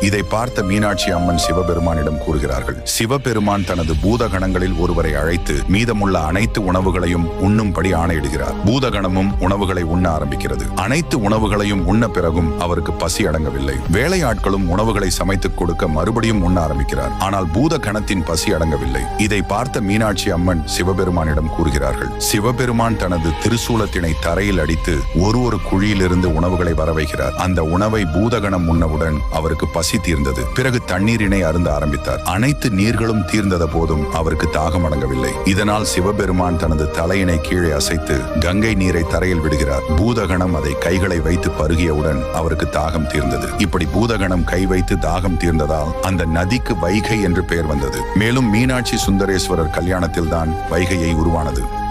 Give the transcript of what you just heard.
இதை பார்த்த மீனாட்சி அம்மன் சிவபெருமானிடம் கூறுகிறார்கள். சிவபெருமான் தனது பூதகணங்களில் ஒருவரை அழைத்து மீதமுள்ள அனைத்து உணவுகளையும் உண்ணும்படி ஆணையிடுகிறார். பூதகணமும் உணவுகளை உண்ண ஆரம்பிக்கிறது. அனைத்து உணவுகளையும் உண்ண பிறகும் அவருக்கு பசி அடங்கவில்லை. வேலையாட்களும் உணவுகளை சமைத்துக் கொடுக்க மறுபடியும் உண்ண ஆரம்பிக்கிறார். ஆனால் பூதகணத்தின் பசி அடங்கவில்லை. இதை பார்த்த மீனாட்சி அம்மன் சிவபெருமானிடம் கூறுகிறார்கள். சிவபெருமான் தனது திருசூலத்தினை தரையில் அடித்து ஒரு ஒரு குழியிலிருந்து உணவுகளை வரவைக்கிறார். அந்த உணவை பூதகணம் உண்ணவுடன் அவருக்கு பசி தீர்ந்தது. பிறகு தண்ணீரினை அருந்த ஆரம்பித்தார். அனைத்து நீர்களும் தீர்ந்தத போதும் அவருக்கு தாகம் அடங்கவில்லை இதனால் சிவபெருமான் தனது தலையினை கீழே அசைத்து கங்கை நீரை தரையில் விடுகிறார். பூதகணம் அதை கைகளை வைத்து பருகியவுடன் அவருக்கு தாகம் தீர்ந்தது. இப்படி பூதகணம் கை வைத்து தாகம் தீர்ந்ததால் அந்த நதிக்கு வைகை என்று பெயர் வந்தது. மேலும் மீனாட்சி சுந்தரேஸ்வரர் கல்யாணத்தில்தான் வைகையை உருவானது.